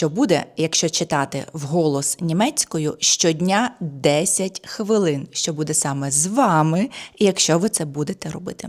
що буде, якщо читати вголос німецькою щодня 10 хвилин, що буде саме з вами, якщо ви це будете робити.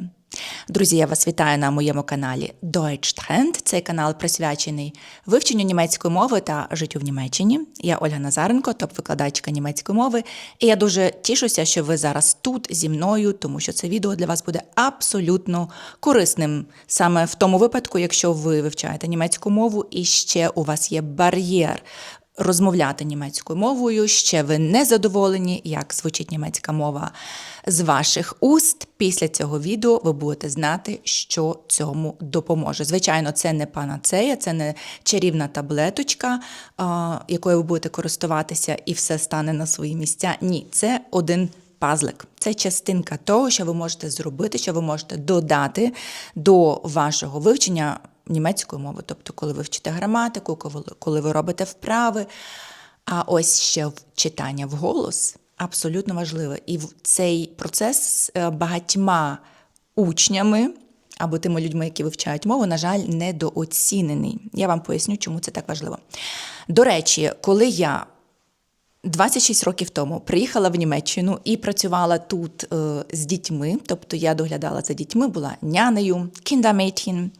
Друзі, я вас вітаю на моєму каналі Deutsch Trend. Цей канал присвячений вивченню німецької мови та життю в Німеччині. Я Ольга Назаренко, топ-викладачка німецької мови. І я дуже тішуся, що ви зараз тут зі мною, тому що це відео для вас буде абсолютно корисним саме в тому випадку, якщо ви вивчаєте німецьку мову і ще у вас є бар'єр розмовляти німецькою мовою, ще ви не задоволені, як звучить німецька мова з ваших уст. Після цього відео ви будете знати, що цьому допоможе. Звичайно, це не панацея, це не чарівна таблеточка, якою ви будете користуватися, і все стане на свої місця. Ні, це один. Пазлик це частинка того, що ви можете зробити, що ви можете додати до вашого вивчення німецької мови, тобто, коли ви вчите граматику, коли, ви робите вправи. А ось ще читання вголос абсолютно важливе. І цей процес е, багатьма учнями або тими людьми, які вивчають мову, на жаль, недооцінений. Я вам поясню, чому це так важливо. До речі, коли я 26 років тому приїхала в Німеччину і працювала тут е, з дітьми, тобто я доглядала за дітьми, була нянею, кіндамейтін.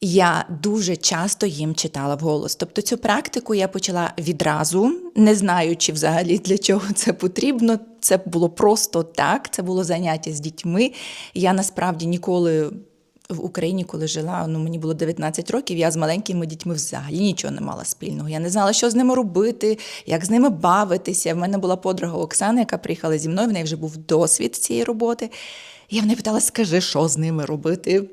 Я дуже часто їм читала вголос. Тобто цю практику я почала відразу, не знаючи взагалі для чого це потрібно. Це було просто так, це було заняття з дітьми. Я насправді ніколи в Україні, коли жила, ну мені було 19 років, я з маленькими дітьми взагалі нічого не мала спільного. Я не знала, що з ними робити, як з ними бавитися. В мене була подруга Оксана, яка приїхала зі мною, в неї вже був досвід цієї роботи. Я в неї питала, скажи, що з ними робити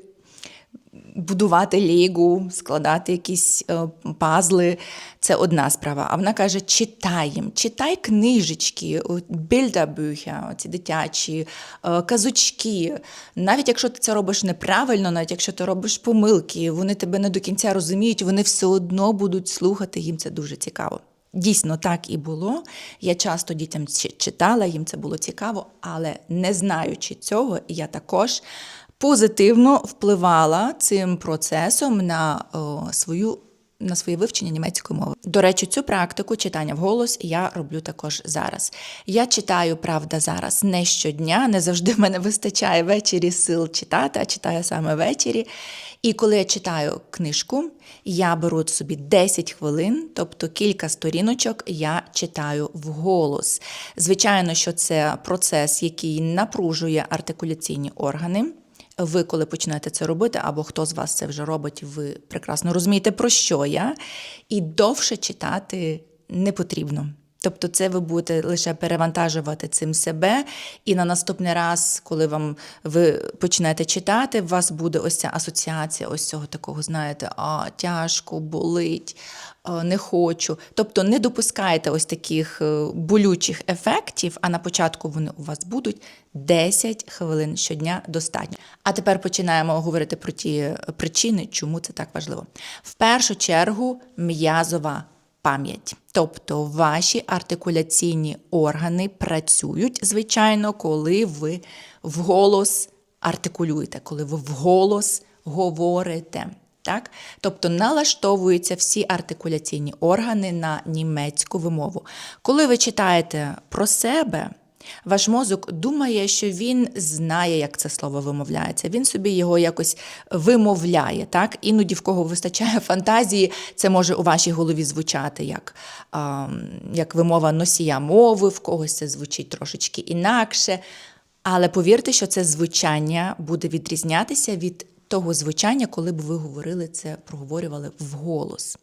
будувати лігу, складати якісь е, пазли це одна справа. А вона каже: читай читай книжечки, більдабюхя, оці дитячі, е, казочки. Навіть якщо ти це робиш неправильно, навіть якщо ти робиш помилки, вони тебе не до кінця розуміють, вони все одно будуть слухати, їм це дуже цікаво. Дійсно, так і було. Я часто дітям читала, їм це було цікаво, але не знаючи цього, я також позитивно впливала цим процесом на свою. На своє вивчення німецької мови. До речі, цю практику читання вголос я роблю також зараз. Я читаю, правда, зараз не щодня, не завжди в мене вистачає ввечері сил читати, а читаю саме ввечері. І коли я читаю книжку, я беру собі 10 хвилин, тобто кілька сторіночок, я читаю вголос. Звичайно, що це процес, який напружує артикуляційні органи. Ви, коли почнете це робити, або хто з вас це вже робить, ви прекрасно розумієте, про що я, і довше читати не потрібно. Тобто, це ви будете лише перевантажувати цим себе, і на наступний раз, коли вам ви почнете читати, у вас буде ось ця асоціація, ось цього такого, знаєте, а тяжко, болить, не хочу. Тобто не допускайте ось таких е, болючих ефектів, а на початку вони у вас будуть 10 хвилин щодня достатньо. А тепер починаємо говорити про ті причини, чому це так важливо. В першу чергу м'язова пам'ять. Тобто ваші артикуляційні органи працюють, звичайно, коли ви вголос артикулюєте, коли ви вголос говорите. Так? Тобто налаштовуються всі артикуляційні органи на німецьку вимову. Коли ви читаєте про себе, ваш мозок думає, що він знає, як це слово вимовляється. Він собі його якось вимовляє. Так? Іноді в кого вистачає фантазії, це може у вашій голові звучати як а, як вимова носія мови, в когось це звучить трошечки інакше. Але повірте, що це звучання буде відрізнятися від того звучання, коли б ви говорили це, проговорювали вголос.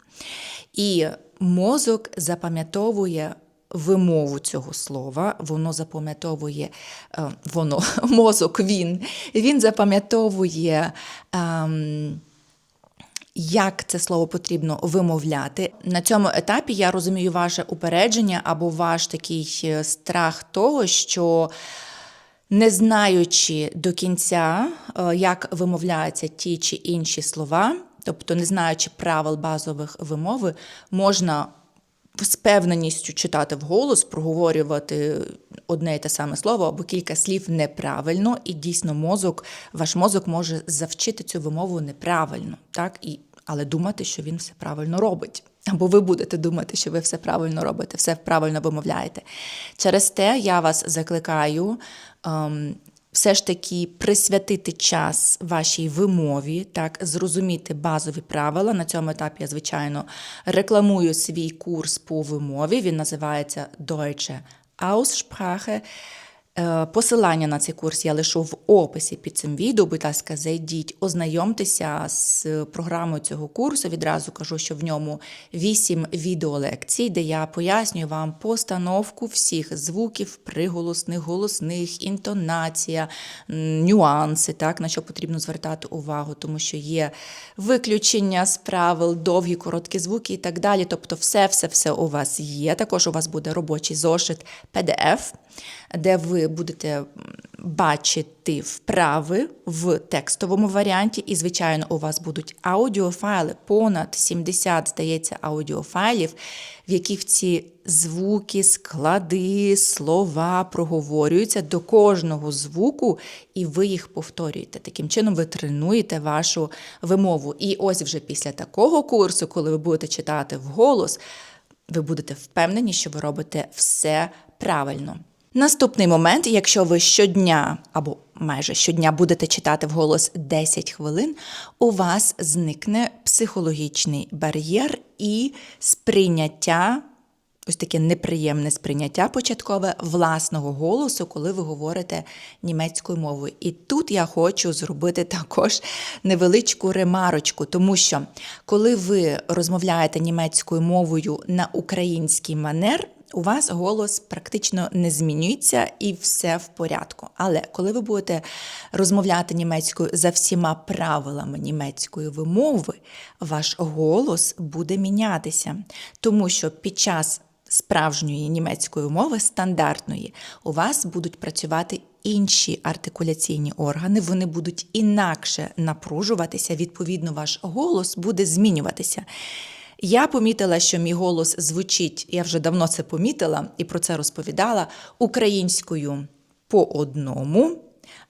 І мозок запам'ятовує вимову цього слова, воно запам'ятовує е, воно, мозок, він, він запам'ятовує. Ем, як це слово потрібно вимовляти на цьому етапі? Я розумію ваше упередження або ваш такий е, страх того, що не знаючи до кінця, е, як вимовляються ті чи інші слова, тобто не знаючи правил базових вимови, можна з певненістю читати вголос, проговорювати одне і те саме слово або кілька слів неправильно, і дійсно мозок, ваш мозок може завчити цю вимову неправильно, так? І, але думати, що він все правильно робить. Або ви будете думати, що ви все правильно робите, все правильно вимовляєте. Через те я вас закликаю ем, все ж таки присвятити час вашій вимові, так, зрозуміти базові правила. На цьому етапі я, звичайно, рекламую свій курс по вимові. Він називається Deutsche Aussprache. Е, Посилання на цей курс я лишу в описі під цим відео. Будь ласка, зайдіть, ознайомтеся з програмою цього курсу. Відразу кажу, що в ньому 8 відеолекцій, де я пояснюю вам постановку всіх звуків, приголосних, голосних, інтонація, нюанси, так, на що потрібно звертати увагу, тому що є виключення з правил, довгі, короткі звуки і так далі. Тобто, все, все, все у вас є. Також у вас буде робочий зошит PDF де ви будете бачити вправи в текстовому варіанті, і, звичайно, у вас будуть аудіофайли, понад 70, здається, аудіофайлів, в яких ці звуки, склади, слова проговорюються до кожного звуку, і ви їх повторюєте. Таким чином, ви тренуєте вашу вимову. І ось вже після такого курсу, коли ви будете читати вголос, ви будете впевнені, що ви робите все правильно. Наступний момент, якщо ви щодня або майже щодня будете читати вголос 10 хвилин, у вас зникне психологічний бар'єр і сприйняття, ось таке неприємне сприйняття початкове власного голосу, коли ви говорите німецькою мовою. І тут я хочу зробити також невеличку ремарочку, тому що коли ви розмовляєте німецькою мовою на український манер, у вас голос практично не змінюється і все в порядку. Але коли ви будете розмовляти німецькою за всіма правилами німецької вимови, ваш голос буде мінятися, тому що під час справжньої німецької мови, стандартної, у вас будуть працювати інші артикуляційні органи, вони будуть інакше напружуватися, відповідно, ваш голос буде змінюватися. Я помітила, що мій голос звучить, я вже давно це помітила і про це розповідала українською по одному,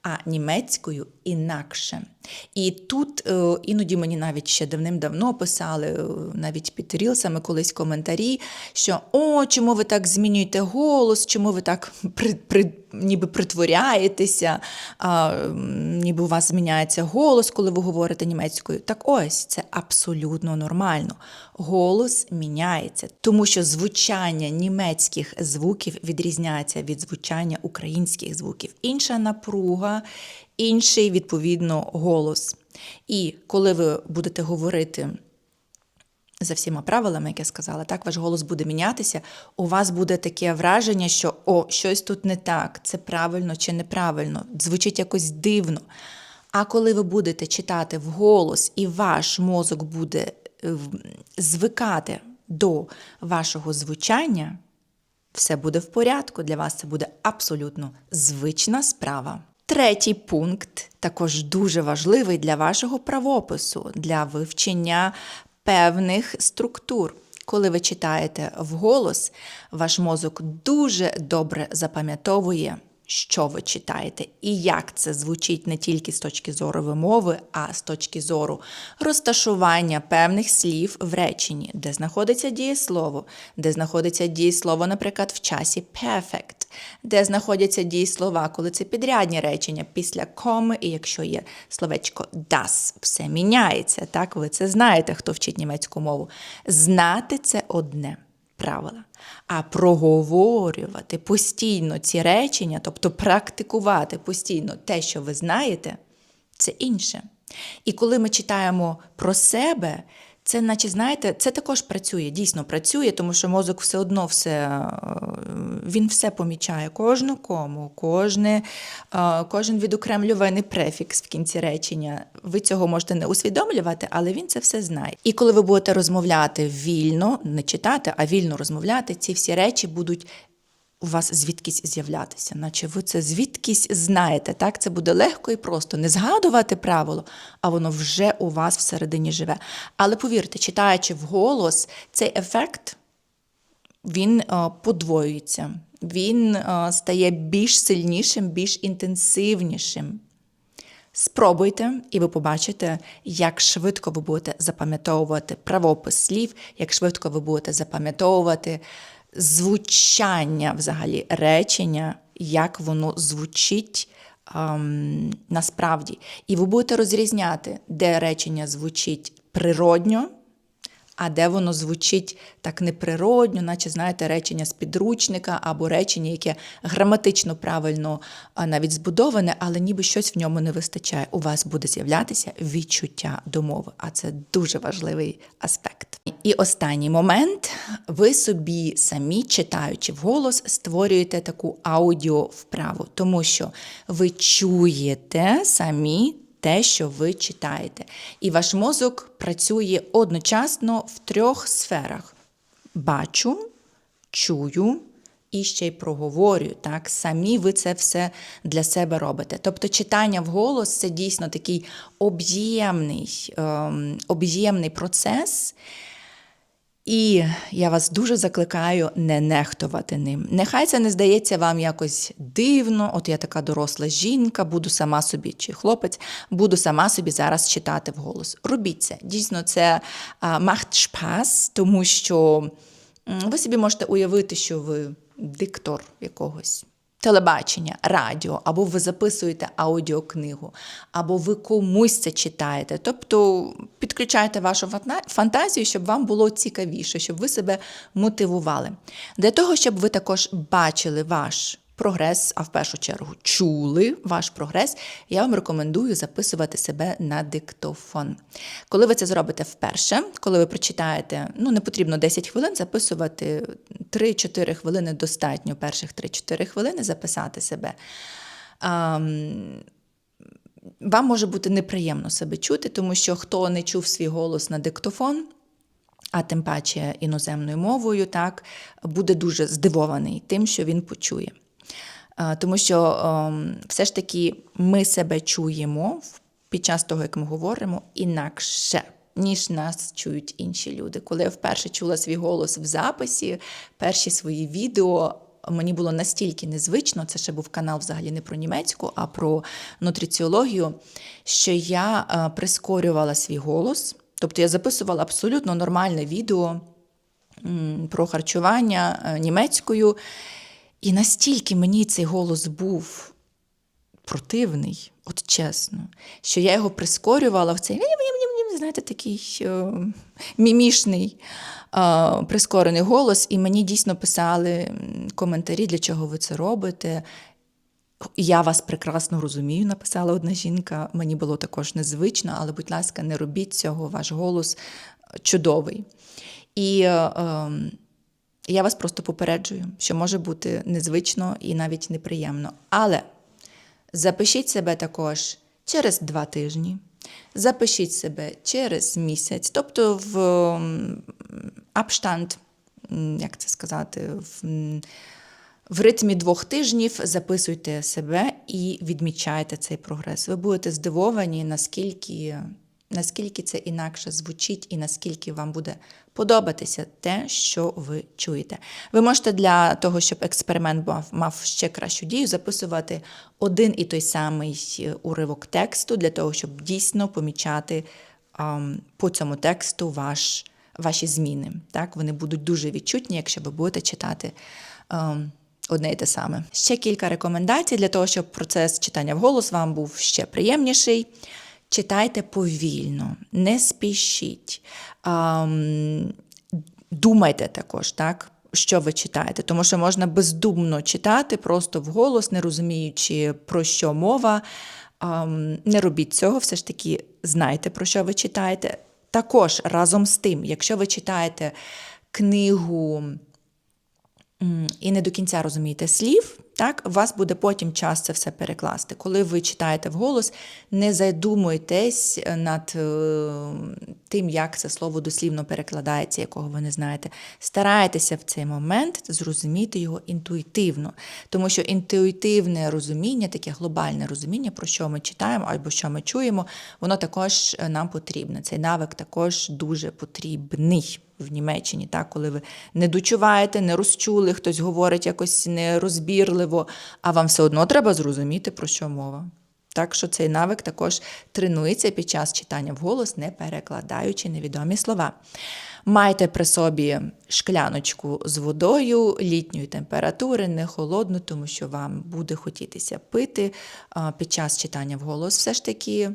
а німецькою інакше. І тут е, іноді мені навіть ще давним-давно писали, е, навіть під рілсами колись коментарі, що о, чому ви так змінюєте голос, чому ви так при, при, ніби притворяєтеся, а, ніби у вас зміняється голос, коли ви говорите німецькою. Так ось це абсолютно нормально. Голос міняється, тому що звучання німецьких звуків відрізняється від звучання українських звуків. Інша напруга, інший відповідно голос. І коли ви будете говорити за всіма правилами, як я сказала, так ваш голос буде мінятися. У вас буде таке враження, що о, щось тут не так, це правильно чи неправильно, звучить якось дивно. А коли ви будете читати вголос, і ваш мозок буде е, звикати до вашого звучання, все буде в порядку. Для вас це буде абсолютно звична справа. Третій пункт також дуже важливий для вашого правопису, для вивчення певних структур. Коли ви читаєте вголос, ваш мозок дуже добре запам'ятовує, що ви читаєте, і як це звучить не тільки з точки зору вимови, а з точки зору розташування певних слів в реченні, де знаходиться дієслово, де знаходиться дієслово, наприклад, в часі perfect, де знаходяться дієслова, коли це підрядні речення після коми, і якщо є словечко das, все міняється. Так, ви це знаєте, хто вчить німецьку мову. Знати це одне правила. А проговорювати постійно ці речення, тобто практикувати постійно те, що ви знаєте, це інше. І коли ми читаємо про себе, це, наче, знаєте, це також працює, дійсно працює, тому що мозок все одно все, е, він все помічає, кожну кому, кожне, е, кожен відокремлюваний префікс в кінці речення. Ви цього можете не усвідомлювати, але він це все знає. І коли ви будете розмовляти вільно, не читати, а вільно розмовляти, ці всі речі будуть у вас звідкись з'являтися, наче ви це звідкись знаєте. Так, це буде легко і просто не згадувати правило, а воно вже у вас всередині живе. Але повірте, читаючи вголос, цей ефект він е, подвоюється, він е, стає більш сильнішим, більш інтенсивнішим. Спробуйте, і ви побачите, як швидко ви будете запам'ятовувати правопис слів, як швидко ви будете запам'ятовувати звучання взагалі речення, як воно звучить ем, насправді. І ви будете розрізняти, де речення звучить природньо, а де воно звучить так неприродньо, наче знаєте, речення з підручника або речення, яке граматично правильно навіть збудоване, але ніби щось в ньому не вистачає. У вас буде з'являтися відчуття до мови, а це дуже важливий аспект. І останній момент: ви собі самі читаючи вголос, створюєте таку аудіо вправу, тому що ви чуєте самі те, що ви читаєте. І ваш мозок працює одночасно в трьох сферах: бачу, чую. І ще й проговорюю, так самі ви це все для себе робите. Тобто читання вголос це дійсно такий об'ємний, ем, об'ємний процес. І я вас дуже закликаю не нехтувати ним. Нехай це не здається вам якось дивно. От я така доросла жінка, буду сама собі, чи хлопець, буду сама собі зараз читати вголос. Робіть це. Дійсно, це macht тому що ви собі можете уявити, що ви диктор якогось телебачення, радіо, або ви записуєте аудіокнигу, або ви комусь це читаєте. Тобто підключайте вашу фантазію, щоб вам було цікавіше, щоб ви себе мотивували. Для того, щоб ви також бачили ваш прогрес, а в першу чергу чули ваш прогрес, я вам рекомендую записувати себе на диктофон. Коли ви це зробите вперше, коли ви прочитаєте, ну не потрібно 10 хвилин, записувати 3-4 хвилини достатньо, перших 3-4 хвилини записати себе. Вам може бути неприємно себе чути, тому що хто не чув свій голос на диктофон, а тим паче іноземною мовою, так, буде дуже здивований тим, що він почує. Тому що ем, все ж таки ми себе чуємо під час того, як ми говоримо, інакше. Ніж нас чують інші люди. Коли я вперше чула свій голос в записі, перші свої відео мені було настільки незвично, це ще був канал взагалі не про німецьку, а про нутриціологію, що я е, прискорювала свій голос. Тобто я записувала абсолютно нормальне відео про харчування е, німецькою. І настільки мені цей голос був противний, от чесно, що я його прискорювала в цей знаєте, такий о, мімішний о, прискорений голос, і мені дійсно писали коментарі, для чого ви це робите. Я вас прекрасно розумію, написала одна жінка. Мені було також незвично, але, будь ласка, не робіть цього, ваш голос чудовий. І е, я вас просто попереджую, що може бути незвично і навіть неприємно. Але запишіть себе також через два тижні, запишіть себе через місяць, тобто в апштант, як це сказати, в. В ритмі двох тижнів записуйте себе і відмічайте цей прогрес. Ви будете здивовані, наскільки наскільки це інакше звучить, і наскільки вам буде подобатися те, що ви чуєте. Ви можете для того, щоб експеримент мав, ще кращу дію, записувати один і той самий е, уривок тексту, для того, щоб дійсно помічати по цьому тексту ваш, ваші зміни. Так? Вони будуть дуже відчутні, якщо ви будете читати. Um, Одне і те саме. Ще кілька рекомендацій для того, щоб процес читання вголос вам був ще приємніший. Читайте повільно, не спішіть. Думайте також, так? Що ви читаєте, тому що можна бездумно читати, просто вголос, не розуміючи, про що мова. Не робіть цього, все ж таки знайте, про що ви читаєте. Також разом з тим, якщо ви читаєте книгу і не до кінця розумієте слів, так, у вас буде потім час це все перекласти. Коли ви читаєте вголос, не задумуйтесь над е, тим, як це слово дослівно перекладається, якого ви не знаєте. Старайтеся в цей момент зрозуміти його інтуїтивно, тому що інтуїтивне розуміння, таке глобальне розуміння, про що ми читаємо або що ми чуємо, воно також е, нам потрібне. Цей навик також дуже потрібний в Німеччині, так, коли ви не дочуваєте, не розчули, хтось говорить якось нерозбірливо, а вам все одно треба зрозуміти, про що мова. Так що цей навик також тренується під час читання вголос, не перекладаючи невідомі слова. Майте при собі шкляночку з водою літньої температури, не холодну, тому що вам буде хотітися пити під час читання вголос. Все ж таки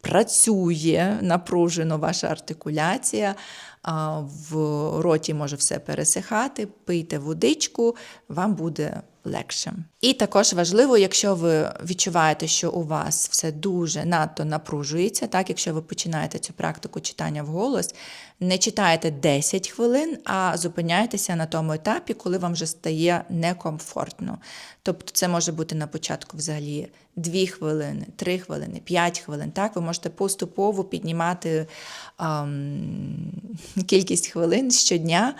працює напружено ваша артикуляція, в роті може все пересихати, пийте водичку, вам буде легше. І також важливо, якщо ви відчуваєте, що у вас все дуже надто напружується, так, якщо ви починаєте цю практику читання вголос, не читайте 10 хвилин, а зупиняєтеся на тому етапі, коли вам вже стає некомфортно. Тобто це може бути на початку взагалі 2 хвилини, 3 хвилини, 5 хвилин. Так, ви можете поступово піднімати ем, кількість хвилин щодня.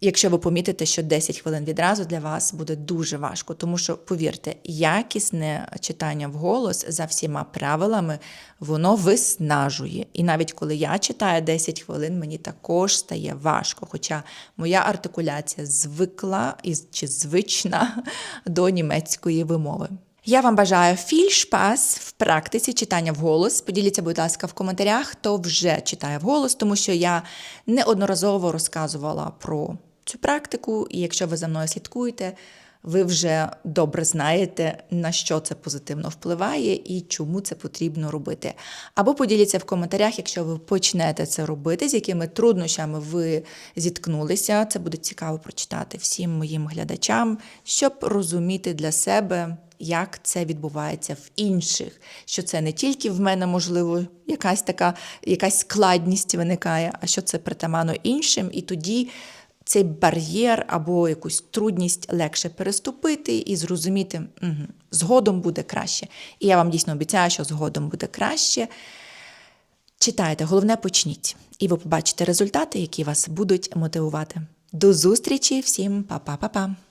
Якщо ви помітите, що 10 хвилин відразу для вас буде дуже важко, тому що, повірте, якісне читання вголос за всіма правилами, воно виснажує. І навіть коли я читаю 10 хвилин, мені також стає важко. Хоча моя артикуляція звикла чи звична до німецької вимови. Я вам бажаю фільшпас в практиці читання вголос. Поділіться, будь ласка, в коментарях, хто вже читає вголос, тому що я неодноразово розказувала про цю практику, і якщо ви за мною слідкуєте, ви вже добре знаєте, на що це позитивно впливає і чому це потрібно робити. Або поділіться в коментарях, якщо ви почнете це робити, з якими труднощами ви зіткнулися. Це буде цікаво прочитати всім моїм глядачам, щоб розуміти для себе. Як це відбувається в інших, що це не тільки в мене, можливо, якась така якась складність виникає, а що це притаманно іншим, і тоді цей бар'єр або якусь трудність легше переступити і зрозуміти, угу, згодом буде краще. І я вам дійсно обіцяю, що згодом буде краще. Читайте, головне почніть, і ви побачите результати, які вас будуть мотивувати. До зустрічі всім, па-па-па-па!